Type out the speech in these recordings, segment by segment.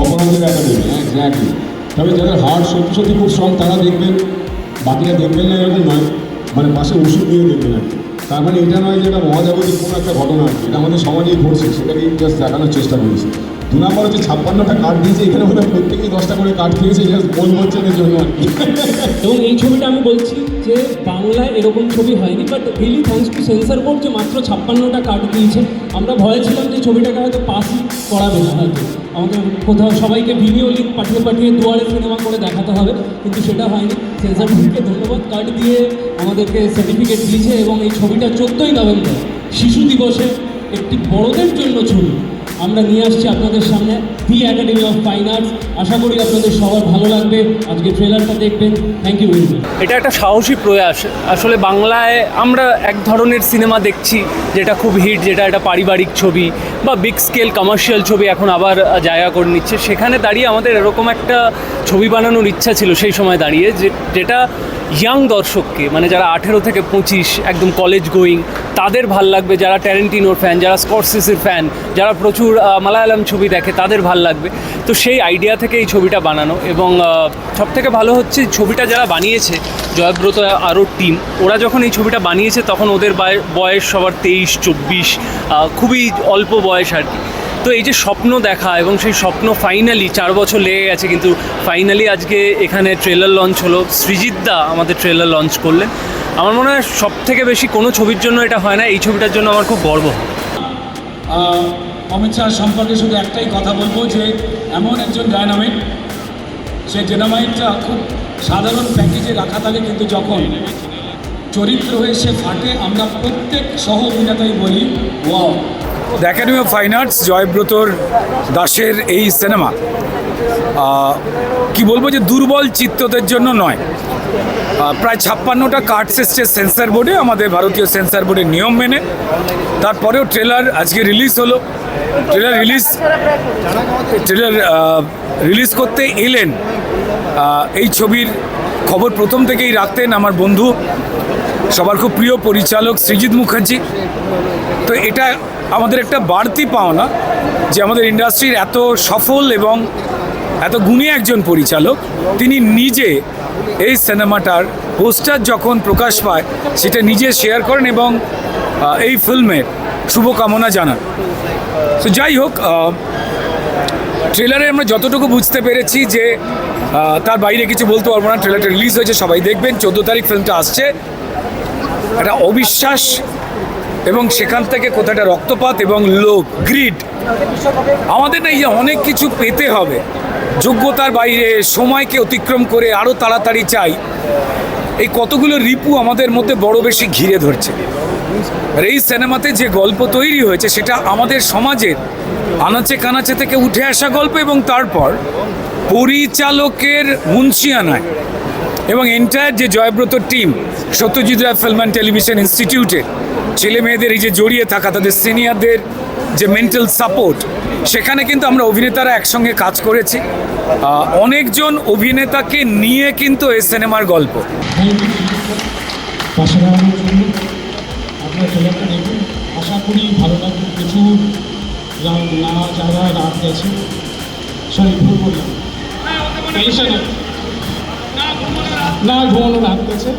অপরাধের একাডেমি হ্যাঁ এক্স্যাক্টলি তবে যাদের হার্ট সত্যি সত্যি খুব স্ট্রং তারা দেখবেন বাকিরা দেখবেন না এরকম নয়। মানে পাশে ওষুধ নিয়ে দেখবেন আর তার মানে এটা নয় যে এটা মহাজাগতিক কোনো একটা ঘটনা আর কি। এটা আমাদের সমাজেই ঘটছে সেটাকে জাস্ট দেখানোর চেষ্টা করেছি। দু নম্বর হচ্ছে ছাপ্পান্নটা কার্ড দিয়েছে, এখানে হয় প্রত্যেকেই দশটা করে কার্ড খেয়েছে জাস্ট মন হচ্ছে এর জন্য আর কি। এবং এই ছবিটা আমি বলছি যে বাংলায় এরকম ছবি হয়নি but really thanks to censor board যে মাত্র ছাপ্পান্নটা কার্ড দিয়েছে। আমরা ভয়ে ছিলাম যে ছবিটাকে হয়তো পাসই করাবে না হয়তো। আমাদের কোথাও সবাইকে ভিডিও লিঙ্ক পাঠিয়ে পাঠিয়ে দুয়ারে সিনেমা করে দেখাতে হবে, কিন্তু সেটা হয়নি। সেন্সার বোর্ডকে ধন্যবাদ কার্ড দিয়ে আমাদেরকে সার্টিফিকেট দিয়েছে এবং এই ছবিটা চোদ্দোই নভেম্বর, শিশু দিবসে একটি বড়দের জন্য ছবি। আমরা নিয়ে আসছি আপনাদের সামনে the academy of fine arts আশা করি আপনাদের সবার ভালো লাগবে। আজকে ট্রেলারটা দেখবেন। থ্যাংক ইউ ভেরি মাচ এটা একটা সাহসী প্রয়াস। আসলে বাংলায় আমরা এক ধরনের সিনেমা দেখছি, যেটা খুব হিট, যেটা একটা পারিবারিক ছবি বা বিগ স্কেল কমার্শিয়াল ছবি এখন আবার জায়গা করে নিচ্ছে। সেখানে দাঁড়িয়ে আমাদের এরকম একটা ছবি বানানোর ইচ্ছা ছিল সেই সময় দাঁড়িয়ে, যে যেটা ইয়াং দর্শককে মানে যারা আঠেরো থেকে পঁচিশ, একদম কলেজ গোয়িং তাদের ভালো লাগবে, যারা ট্যারেন্টিনোর ফ্যান যারা স্করসিসের ফ্যান যারা প্রচুর মালায়ালাম ছবি দেখে, তাদের ভালো লাগবে। তো সেই আইডিয়া থেকে এই ছবিটা বানানো এবং সব থেকে ভালো হচ্ছে ছবিটা যারা বানিয়েছে, জয়ব্রত আরও টিম ওরা যখন এই ছবিটা বানিয়েছে, তখন ওদের বায়- বয়স সবার তেইশ, চব্বিশ খুবই অল্প বয়স আর কি। তো এই যে স্বপ্ন দেখা এবং সেই স্বপ্ন ফাইনালি চার বছর লেগে গেছে, কিন্তু ফাইনালি আজকে এখানে ট্রেলার লঞ্চ হলো। সৃজিত দা আমাদের ট্রেলার লঞ্চ করলেন। আমার মনে হয় সব থেকে বেশি কোনো ছবির জন্য এটা হয় না, এই ছবিটার জন্য আমার খুব গর্ব হয়। অমিত শাহ সম্পর্কে শুধু একটাই কথা বলব যে, এমন একজন ডায়নামাইট সে ডায়নামাইটটা খুব সাধারণ প্যাকেজে রাখা থাকে, কিন্তু যখন চরিত্র হয়ে সে ফাটে, আমরা প্রত্যেক সহ অভিনেতাই বলি wow the academy of fine arts জয়ব্রতর দাসের এই সিনেমা কি বলব যে দুর্বল চিত্তদের জন্য নয়। প্রায় ছাপ্পান্নটা কার্ডস এসছে সেন্সার বোর্ডে, আমাদের ভারতীয় সেন্সার বোর্ডের নিয়ম মেনে। তারপরেও ট্রেলার আজকে রিলিজ হলো। ট্রেলার রিলিজ ট্রেলার রিলিজ করতে এলেন। এই ছবির খবর প্রথম থেকেই রাখতেন আমার বন্ধু সবার খুব প্রিয় পরিচালক সৃজিত মুখার্জি। তো এটা আমাদের একটা বাড়তি পাওনা যে আমাদের ইন্ডাস্ট্রির এত সফল এবং এত গুণী একজন পরিচালক, তিনি নিজে এই সিনেমাটার পোস্টার যখন প্রকাশ পায়, সেটা নিজে শেয়ার করেন এবং এই ফিল্মের শুভকামনা জানান। তো যাই হোক ট্রেলারে আমরা যতটুকু বুঝতে পেরেছি যে তার বাইরে কিছু বলতে পারব না। ট্রেলারটা রিলিজ হয়েছে, সবাই দেখবেন। চোদ্দ তারিখ ফিল্মটা আসছে। একটা অবিশ্বাস এবং সেখান থেকে কোথাটা রক্তপাত এবং লোভ গ্রিড আমাদের না এই যে অনেক কিছু পেতে হবে। যোগ্যতার বাইরে, সময়কে অতিক্রম করে আরও তাড়াতাড়ি চাই। এই কতগুলো রিপু আমাদের মধ্যে বড় বেশি ঘিরে ধরছে। আর এই সিনেমাতে যে গল্প তৈরি হয়েছে, সেটা আমাদের সমাজের আনাচে কানাচে থেকে উঠে আসা গল্প এবং তারপর পরিচালকের মুন্সিয়ানায় এবং এন্টায়ার যে Joybrato team Satyajit Ray film and television ইনস্টিটিউটে ছেলে মেয়েদের এই যে জড়িয়ে থাকা, তাদের সিনিয়রদের যে মেন্টাল সাপোর্ট সেখানে কিন্তু আমরা অভিনেতারা একসঙ্গে কাজ করেছি। অনেকজন অভিনেতাকে নিয়ে কিন্তু এই সিনেমার গল্প। আশা করি ভালো লাগবে প্রচুর রাত গেছে সরি ভুল না ঘুমানো রাত গেছে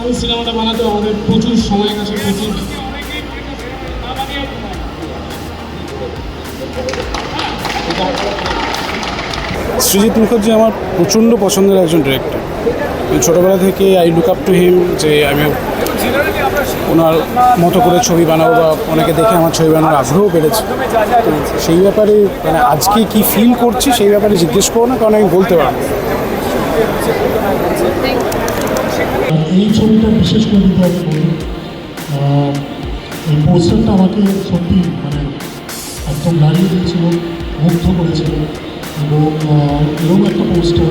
আমি সিনেমাটা বানাতে আমাদের প্রচুর সময় গেছে, প্রচুর। সৃজিৎ মুখার্জি আমার প্রচণ্ড পছন্দের একজন ডিরেক্টর ছোটোবেলা থেকে I look up to him যে আমি ওনার মতো করে ছবি বানাবো বা অনেকে দেখে আমার ছবি বানানোর আগ্রহ বেড়েছে। সেই ব্যাপারে মানে আজকে কি ফিল করছি সেই ব্যাপারে জিজ্ঞেস করো না, কারণ আমি বলতে পারব এই ছবিটা বিশেষ করে যদি আমি এই পোস্টারটা আমাকে সত্যি মানে একদম দাঁড়িয়ে দিয়েছিল, মুগ্ধ করেছিল এবং এরকম একটা পোস্টার।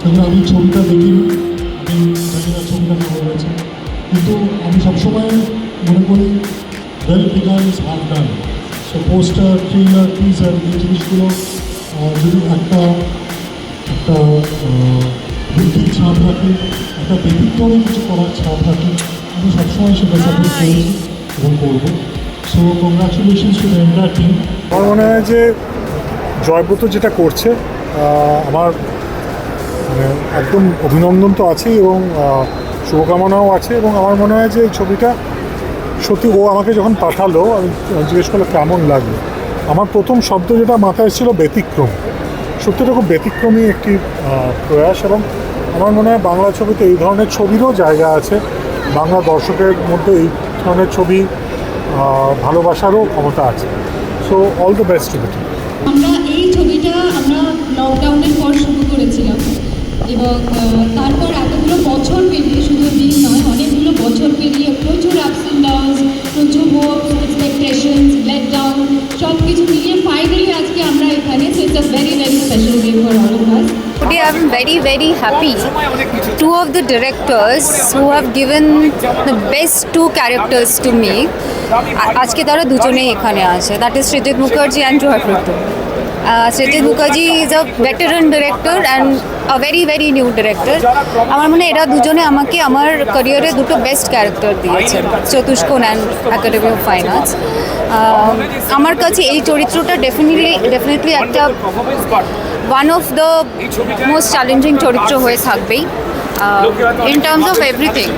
দেখুন আমি ছবিটা দেখিনি, আমি জানি না ছবিটা কেমন হয়েছে। কিন্তু আমি সবসময় মনে করি well begins half done so poster trailer teaser এই জিনিসগুলো যদি একটা একটা বুদ্ধির ছাপ রাখে একটা ব্যতিক্রমী কিছু করার ছাপ রাখে আমি সবসময় সেটা সাপোর্ট করেছি এবং করব। So congratulations to the team আমার মনে হয় যে জয়ব্রত যেটা করছে আমার মানে একদম অভিনন্দন তো আছেই এবং শুভকামনাও আছে এবং আমার মনে হয় যে এই ছবিটা সত্যি ও আমাকে যখন পাঠালো আমি জিজ্ঞেস করল কেমন লাগল। আমার প্রথম শব্দ যেটা মাথায় এসেছিল ব্যতিক্রম। সত্যিটা খুব ব্যতিক্রমী একটি প্রয়াস এবং আমার মনে হয় বাংলা ছবিতে এই ধরনের ছবিরও জায়গা আছে। বাংলা দর্শকের মধ্যে এই ধরনের ছবি ভালোবাসারও ক্ষমতা আছে। So all the best to আমরা এই ছবিটা আমরা লকডাউনের পর শুরু করেছিলাম এবং Today I'm very very happy. Two of the directors who have given the best two characters to me. আজকে তারা দুজনেই এখানে আছে। That is Srijit Mukherji and Pratul Srijit Mukherji is a veteran director and a very very new director আমার মনে এরা দুজনে আমাকে আমার ক্যারিয়ারে দুটো বেস্ট ক্যারেক্টার দিয়েছে Chotushkone and academy of fine arts আমার কাছে এই চরিত্রটা ডেফিনেটলি ডেফিনেটলি একটা one of the most challenging চরিত্র হয়ে থাকবেই। In terms of everything